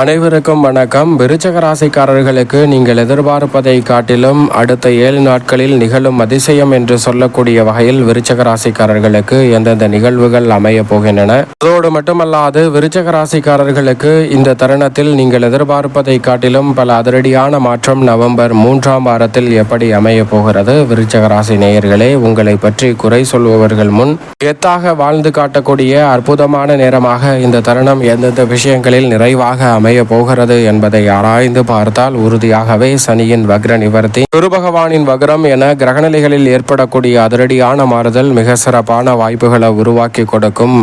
அனைவருக்கும் வணக்கம். விருச்சக ராசிக்காரர்களுக்கு நீங்கள் எதிர்பார்ப்பதை காட்டிலும் அடுத்த ஏழு நாட்களில் நிகழும் அதிசயம் என்று சொல்லக்கூடிய வகையில் விருச்சக ராசிக்காரர்களுக்கு எந்தெந்த நிகழ்வுகள் அமைய போகின்றன? அதோடு மட்டுமல்லாது விருச்சக ராசிக்காரர்களுக்கு இந்த தருணத்தில் நீங்கள் எதிர்பார்ப்பதை காட்டிலும் பல அதிரடியான மாற்றம் நவம்பர் மூன்றாம் வாரத்தில் எப்படி அமைய போகிறது? விருச்சக ராசி நேயர்களே உங்களை பற்றி குறை சொல்பவர்கள் முன் எத்தாக வாழ்ந்து காட்டக்கூடிய அற்புதமான நேரமாக இந்த தருணம் எந்தெந்த விஷயங்களில் நிறைவாக அமைய போகிறது என்பதை ஆராய்ந்து பார்த்தால் உறுதியாகவே சனியின் வக்ர நிவர்த்தி. குரு பகவானின் வக்ரம் என கிரகநிலைகளில் ஏற்படக்கூடிய அதிரடியான மாறுதல் மிக சிறப்பான வாய்ப்புகளை உருவாக்கி கொடுக்கும்.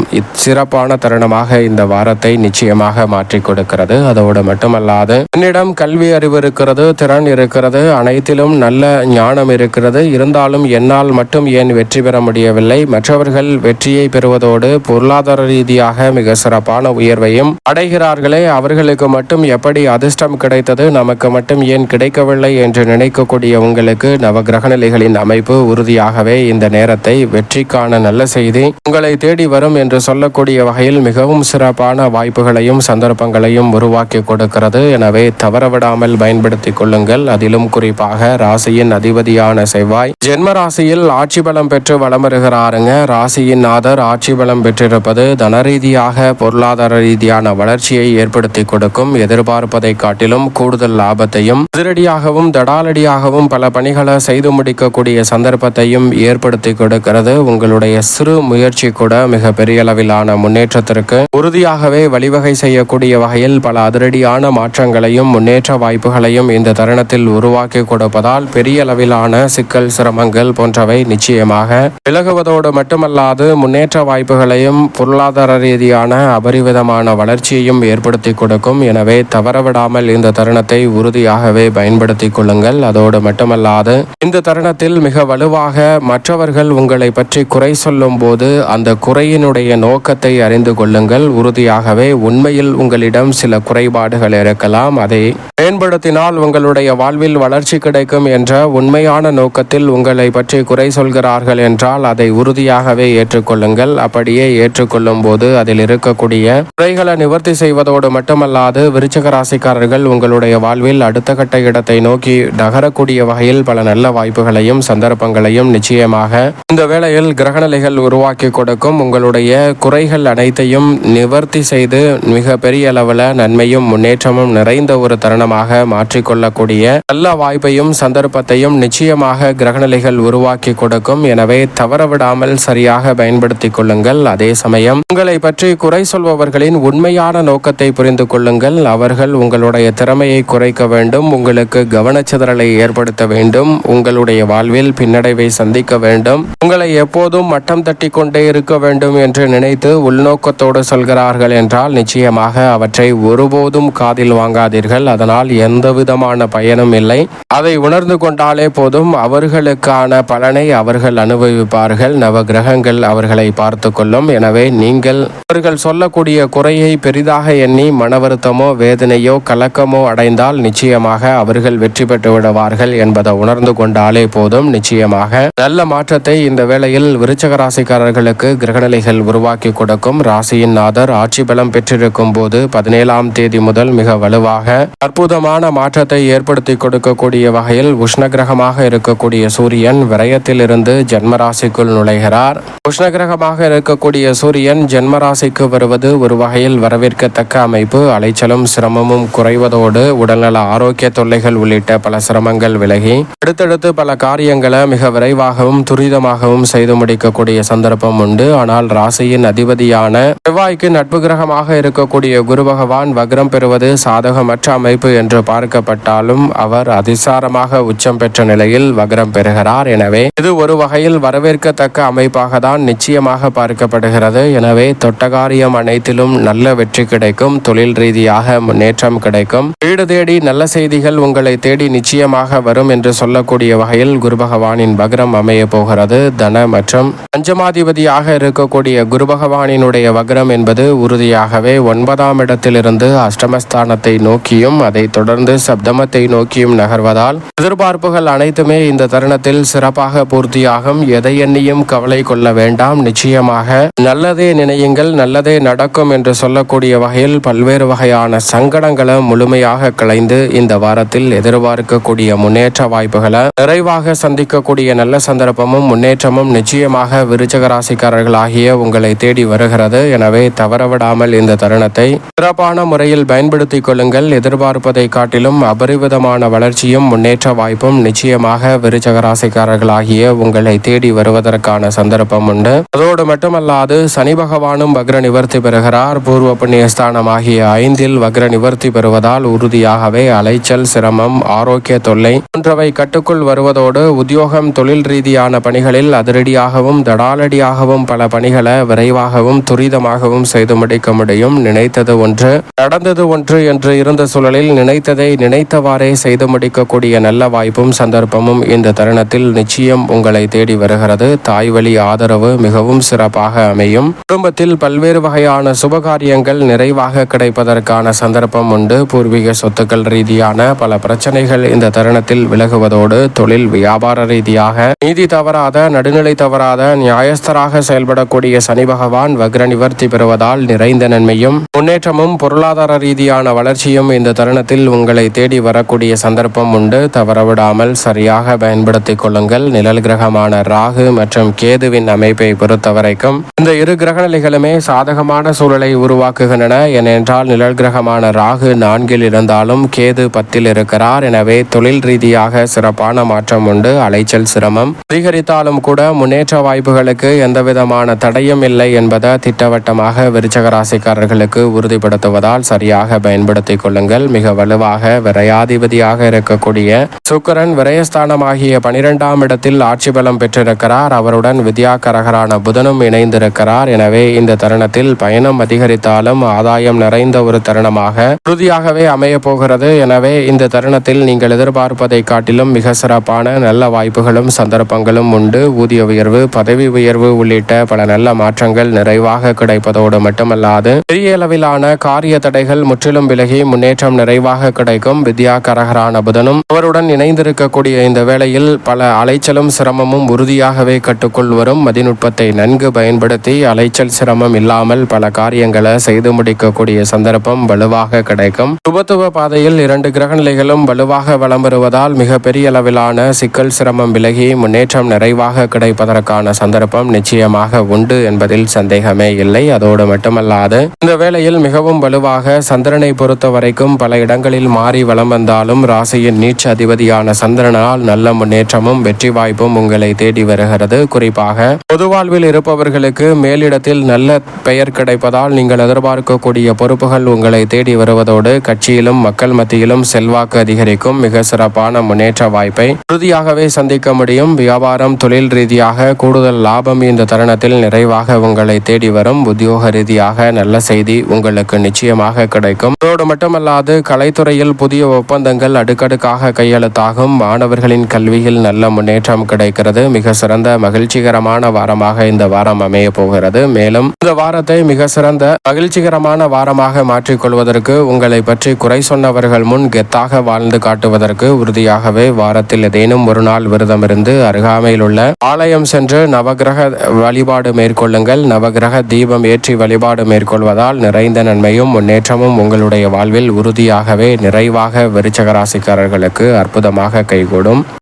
சிறப்பான தருணமாக இந்த வாரத்தை நிச்சயமாக மாற்றி கொடுக்கிறது. அதோடு மட்டுமல்லாது என்னிடம் கல்வி அறிவு இருக்கிறது திறன் இருக்கிறது அனைத்திலும் நல்ல ஞானம் இருக்கிறது. இருந்தாலும் என்னால் மட்டும் ஏன் வெற்றி பெற முடியவில்லை? மற்றவர்கள் வெற்றியை பெறுவதோடு பொருளாதார ரீதியாக மிக சிறப்பான உயர்வையும் அடைகிறார்களே உங்களுக்கு மட்டும் எப்படி அதிர்ஷ்டம் கிடைத்தது? நமக்கு மட்டும் ஏன் கிடைக்கவில்லை என்று நினைக்கக்கூடிய உங்களுக்கு நவ கிரகநிலைகளின் அமைப்பு உறுதியாகவே இந்த நேரத்தை வெற்றிக்கான நல்ல செய்தி. உங்களை தேடி வரும் என்று சொல்லக்கூடிய வகையில் மிகவும் சிறப்பான வாய்ப்புகளையும் சந்தர்ப்பங்களையும் உருவாக்கி கொடுக்கிறது. எனவே தவறவிடாமல் பயன்படுத்திக் கொள்ளுங்கள். அதிலும் குறிப்பாக ராசியின் அதிபதியான செவ்வாய். ஜென்ம ராசியில் ஆட்சி பலம் பெற்று வலம் வருகிறாருங்க. ராசியின் ஆதர் ஆட்சி பலம் பெற்றிருப்பது தனரீதியாக பொருளாதார ரீதியான வளர்ச்சியை ஏற்படுத்தி கொடுக்கும் எதிர்பார்ப்பதை காட்டிலும் கூடுதல் லாபத்தையும் அதிரடியாகவும் தடாலடியாகவும் பல பணிகளை செய்து முடிக்கக்கூடிய சந்தர்ப்பத்தையும் ஏற்படுத்தி கொடுக்கிறது. உங்களுடைய சிறு முயற்சி கூட மிக பெரிய அளவிலான முன்னேற்றத்திற்கு உறுதியாகவே வழிவகை செய்யக்கூடிய வகையில் பல அதிரடியான மாற்றங்களையும் முன்னேற்ற வாய்ப்புகளையும் இந்த தருணத்தில் உருவாக்கி கொடுப்பதால் பெரிய அளவிலான சிக்கல் சிரமங்கள் போன்றவை நிச்சயமாக விலகுவதோடு மட்டுமல்லாது முன்னேற்ற வாய்ப்புகளையும் பொருளாதார ரீதியான அபரிவிதமான வளர்ச்சியையும் ஏற்படுத்தி கொடுக்கும். எனவே தவறவிடாமல் இந்த தருணத்தை உறுதியாகவே பயன்படுத்திக் கொள்ளுங்கள். அதோடு மட்டுமல்லாது இந்த தருணத்தில் மிக வலுவாக மற்றவர்கள் உங்களை பற்றி குறை சொல்லும் போது அந்த குறையினுடைய நோக்கத்தை அறிந்து கொள்ளுங்கள். உறுதியாகவே உண்மையில் உங்களிடம் சில குறைபாடுகள் இருக்கலாம். அதை பயன்படுத்தினால் உங்களுடைய வாழ்வில் வளர்ச்சி கிடைக்கும் என்ற உண்மையான நோக்கத்தில் உங்களை பற்றி குறை சொல்கிறார்கள் என்றால் அதை உறுதியாகவே ஏற்றுக்கொள்ளுங்கள். அப்படியே ஏற்றுக்கொள்ளும் போது அதில் இருக்கக்கூடிய குறைகளை நிவர்த்தி செய்வதோடு மட்டுமல்ல அல்லாத விருச்சக ராசிக்காரர்கள் உங்களுடைய வாழ்வில் அடுத்த கட்ட இடத்தை நோக்கி நகரக்கூடிய வகையில் பல நல்ல வாய்ப்புகளையும் சந்தர்ப்பங்களையும் நிச்சயமாக இந்த வேளையில் கிரகநிலைகள் உருவாக்கி கொடுக்கும். உங்களுடைய குறைகள் அனைத்தையும் நிவர்த்தி செய்து மிக பெரிய அளவில் நன்மையும் முன்னேற்றமும் நிறைந்த ஒரு தருணமாக மாற்றிக்கொள்ளக்கூடிய நல்ல வாய்ப்பையும் சந்தர்ப்பத்தையும் நிச்சயமாக கிரகநிலைகள் உருவாக்கி கொடுக்கும். எனவே தவறவிடாமல் சரியாக பயன்படுத்திக் கொள்ளுங்கள். அதே சமயம் உங்களை பற்றி குறை சொல்பவர்களின் உண்மையான நோக்கத்தை புரிந்து கொள்ளுங்கள். அவர்கள் உங்களுடைய திறமையை குறைக்க வேண்டும். உங்களுக்கு கவனச்சிதறலை ஏற்படுத்த வேண்டும். உங்களுடைய வாழ்வில் பின்னடைவை சந்திக்க வேண்டும். உங்களை எப்போதும் மட்டம் தட்டி கொண்டே இருக்க வேண்டும் என்று நினைத்து உள்நோக்கத்தோடு சொல்கிறார்கள் என்றால் நிச்சயமாக அவற்றை ஒருபோதும் காதில் வாங்காதீர்கள். அதனால் எந்த விதமான பயனும் இல்லை. அதை உணர்ந்து கொண்டாலே போதும். அவர்களுக்கான பலனை அவர்கள் அனுபவிப்பார்கள். நவ கிரகங்கள் அவர்களை பார்த்து கொள்ளும். எனவே நீங்கள் அவர்கள் சொல்லக்கூடிய குறையை பெரிதாக எண்ணி மனவர் வருத்தமோ வேதனையோ கலக்கமோ அடைந்தால் நிச்சயமாக அவர்கள் வெற்றி பெற்று விடுவார்கள் என்பதை உணர்ந்து கொண்டாலே போதும். நிச்சயமாக நல்ல மாற்றத்தை இந்த வேளையில் விருச்சக ராசிக்காரர்களுக்கு கிரகநிலைகள் உருவாக்கி கொடுக்கும். ராசியின் நாதர் ஆட்சி பலம் பெற்றிருக்கும் போது பதினேழாம் தேதி முதல் மிக வலுவாக அற்புதமான மாற்றத்தை ஏற்படுத்தி கொடுக்கக்கூடிய வகையில் உஷ்ண கிரகமாக இருக்கக்கூடிய சூரியன் விரயத்திலிருந்து ஜென்மராசிக்குள் நுழைகிறார். உஷ்ண கிரகமாக இருக்கக்கூடிய சூரியன் ஜென்மராசிக்கு வருவது ஒரு வகையில் வரவேற்கத்தக்க அமைப்பு. அலைச்சலும் சிரமமும் குறைவதோடு உடல்நல ஆரோக்கிய தொல்லைகள் உள்ளிட்ட பல சிரமங்கள் விலகி அடுத்தடுத்து பல காரியங்களை மிக விரைவாகவும் துரிதமாகவும் செய்து முடிக்கக்கூடிய சந்தர்ப்பம் உண்டு. ஆனால் ராசியின் அதிபதியான செவ்வாய்க்கு நட்பு கிரகமாக இருக்கக்கூடிய குரு பகவான் வக்ரம் பெறுவது சாதகமற்ற அமைப்பு என்று பார்க்கப்பட்டாலும் அவர் அதிசாரமாக உச்சம் பெற்ற நிலையில் வக்ரம் பெறுகிறார். எனவே இது ஒரு வகையில் வரவேற்கத்தக்க அமைப்பாக தான் நிச்சயமாக பார்க்கப்படுகிறது. எனவே தொட்டகாரியம் அனைத்திலும் நல்ல வெற்றி கிடைக்கும். தொழில் செய்தியாக முன்னேற்றம் கிடைக்கும். வீடு தேடி நல்ல செய்திகள் உங்களை தேடி நிச்சயமாக வரும் என்று சொல்லக்கூடிய வகையில் குரு பகவானின் வக்ரம் அமைய போகிறது. தன மற்றும் பஞ்சமாதிபதியாக இருக்கக்கூடிய குரு பகவானினுடைய வக்ரம் என்பது உறுதியாகவே ஒன்பதாம் இடத்திலிருந்து அஷ்டமஸ்தானத்தை நோக்கியும் அதை தொடர்ந்து சப்தமத்தை நோக்கியும் நகர்வதால் எதிர்பார்ப்புகள் அனைத்துமே இந்த தருணத்தில் சிறப்பாக பூர்த்தியாகும். எதை எண்ணியும் கவலை கொள்ள வேண்டாம். நிச்சயமாக நல்லதே நினையுங்கள் நல்லதே நடக்கும் என்று சொல்லக்கூடிய வகையில் பல்வேறு வகை வகையான சங்கடங்களை முழுமையாக களைந்து இந்த வாரத்தில் எதிர்பார்க்கக்கூடிய முன்னேற்ற வாய்ப்புகளை நிறைவாக சந்திக்கக்கூடிய நல்ல சந்தர்ப்பமும் முன்னேற்றமும் நிச்சயமாக விருச்சக ராசிக்காரர்களாகிய உங்களை தேடி வருகிறது. எனவே தவறவிடாமல் இந்த தருணத்தை சிறப்பான முறையில் பயன்படுத்திக் கொள்ளுங்கள். எதிர்பார்ப்பதை காட்டிலும் அபரிவிதமான வளர்ச்சியும் முன்னேற்ற வாய்ப்பும் நிச்சயமாக விருச்சக ராசிக்காரர்களாகிய உங்களை தேடி வருவதற்கான சந்தர்ப்பம் உண்டு. அதோடு மட்டுமல்லாது சனி பகவானும் பக்ர நிவர்த்தி பெறுகிறார். பூர்வ புண்ணியஸ்தானம் ஆகிய ஐந்தில் வக்ர நிவர்த்தி பெறுவதால் உறுதியாகவே அலைச்சல் சிரமம் ஆரோக்கிய தொல்லை போன்றவை கட்டுக்குள் வருவதோடு உத்தியோகம் தொழில் ரீதியான பணிகளில் அதிரடியாகவும் தடாலடியாகவும் பல பணிகளை விரைவாகவும் துரிதமாகவும் செய்து முடிக்க முடியும். நினைத்தது ஒன்று. நடந்தது ஒன்று என்று இருந்த சூழலில் நினைத்ததை நினைத்தவாறே செய்து முடிக்கக்கூடிய நல்ல வாய்ப்பும் சந்தர்ப்பமும் இந்த தருணத்தில் நிச்சயம் உங்களை தேடி வருகிறது. தாய் வழி ஆதரவு மிகவும் சிறப்பாக அமையும். குடும்பத்தில் பல்வேறு வகையான சுபகாரியங்கள் நிறைவாக கிடைப்பதற்கு கிடைப்பதற்கான சந்தர்ப்பம் உண்டு. பூர்வீக சொத்துக்கள் ரீதியான பல பிரச்சனைகள் இந்த தருணத்தில் விலகுவதோடு தொழில் வியாபார ரீதியாக நீதி தவறாத நடுநிலை தவறாத நியாயஸ்தராக செயல்படக்கூடிய சனி பகவான் வக்ர நிவர்த்தி பெறுவதால் நிறைந்த நன்மையும் முன்னேற்றமும் பொருளாதார ரீதியான வளர்ச்சியும் இந்த தருணத்தில் உங்களை தேடி வரக்கூடிய சந்தர்ப்பம் உண்டு. தவறவிடாமல் சரியாக பயன்படுத்திக் கொள்ளுங்கள். நிழல் கிரகமான ராகு மற்றும் கேதுவின் அமைப்பை பொறுத்தவரைக்கும் இந்த இரு கிரகநிலைகளுமே சாதகமான சூழலை உருவாக்குகின்றன. ஏனென்றால் நிழல் கிரகமான ராகு நான்கில் இருந்தாலும் கேது பத்தில் இருக்கிறார். எனவே தொழில் ரீதியாக சிறப்பான மாற்றம் உண்டு. அலைச்சல் சிரமம். அதிகரித்தாலும் கூட முன்னேற்ற வாய்ப்புகளுக்கு எந்தவிதமான தடையும் இல்லை என்பதை திட்டவட்டமாக விருச்சக ராசிக்காரர்களுக்கு உறுதிப்படுத்துவதால் சரியாக பயன்படுத்திக் கொள்ளுங்கள். மிக வலுவாக விரையாதிபதியாக இருக்கக்கூடிய சுக்கிரன் விரயஸ்தானமாகிய பனிரெண்டாம் இடத்தில் ஆட்சி பலம் பெற்றிருக்கிறார். அவருடன் வித்யாகரகரான புதனும் இணைந்திருக்கிறார். எனவே இந்த தருணத்தில் பயணம் அதிகரித்தாலும் ஆதாயம் நிறைந்த ஒரு தருணமாக உறுதியாகவே அமைய போகிறது. எனவே இந்த தருணத்தில் நீங்கள் எதிர்பார்ப்பதை காட்டிலும் மிக சிறப்பான நல்ல வாய்ப்புகளும் சந்தர்ப்பங்களும் உண்டு. ஊதிய உயர்வு பதவி உயர்வு உள்ளிட்ட பல நல்ல மாற்றங்கள் நிறைவாக கிடைப்பதோடு மட்டுமல்லாது பெரிய அளவிலான காரிய தடைகள் முற்றிலும் விலகி முன்னேற்றம் நிறைவாக கிடைக்கும். வித்யா கரகரான புதனும் அவருடன் இணைந்திருக்கக்கூடிய இந்த வேளையில் பல அலைச்சலும் சிரமமும் உறுதியாகவே கட்டுக்குள் வரும். மதிநுட்பத்தை நன்கு பயன்படுத்தி அலைச்சல் சிரமம் இல்லாமல் பல காரியங்களை செய்து முடிக்கக்கூடிய சந்தர்ப்பம் வலுவாக கிடைக்கும். சுபத்துவ பாதையில் இரண்டு கிரகநிலைகளும் வலுவாக வலம் வருவதால் மிகப்பெரிய அளவிலான சிக்கல் சிரமம் விலகி முன்னேற்றம் நிறைவாக கிடைப்பதற்கான சந்தர்ப்பம் நிச்சயமாக உண்டு என்பதில் சந்தேகமே இல்லை. அதோடு மட்டுமல்லாது இந்த வேளையில் மிகவும் வலுவாக சந்திரனை பொறுத்த வரைக்கும் பல இடங்களில் மாறி வலம் வந்தாலும் ராசியின் நீச்ச அதிபதியான சந்திரனால் நல்ல முன்னேற்றமும் வெற்றி வாய்ப்பும் உங்களை தேடி வருகிறது. குறிப்பாக பொதுவாழ்வில் இருப்பவர்களுக்கு மேலிடத்தில் நல்ல பெயர் கிடைப்பதால் நீங்கள் எதிர்பார்க்கக்கூடிய பொறுப்புகள் உங்களை தேடி வருவதோடு கட்சியிலும் மக்கள் மத்தியிலும் செல்வாக்கு அதிகரிக்கும் மிக சிறப்பான முன்னேற்ற வாய்ப்பை உறுதியாகவே சந்திக்க முடியும். வியாபாரம் தொழில் ரீதியாக கூடுதல் லாபம் இந்த தருணத்தில் நிறைவாக உங்களை தேடி வரும். உத்தியோக ரீதியாக நல்ல செய்தி உங்களுக்கு நிச்சயமாக கிடைக்கும். அதோடு மட்டுமல்லாது கலைத்துறையில் புதிய ஒப்பந்தங்கள் அடுக்கடுக்காக கையெழுத்தாகும். மாணவர்களின் கல்வியில் நல்ல முன்னேற்றம் கிடைக்கிறது. மிக சிறந்த மகிழ்ச்சிகரமான வாரமாக இந்த வாரம் அமைய போகிறது. மேலும் இந்த வாரத்தை மிக சிறந்த மகிழ்ச்சிகரமான வாரமாக மாற்றிக்கொள்வதற்கு உங்களை பற்றி குறை சொன்னவர்கள் முன் கெத்தாக வாழ்ந்து காட்டுவதற்கு உறுதியாகவே வாரத்தில் ஏதேனும் ஒரு நாள் விரதமிருந்து அருகாமையில் உள்ள ஆலயம் சென்று நவகிரக வழிபாடு மேற்கொள்ளுங்கள். நவகிரக தீபம் ஏற்றி வழிபாடு மேற்கொள்வதால் நிறைந்த நன்மையும் முன்னேற்றமும் உங்களுடைய வாழ்வில் உறுதியாகவே நிறைவாக விருச்சகராசிக்காரர்களுக்கு அற்புதமாக கைகூடும்.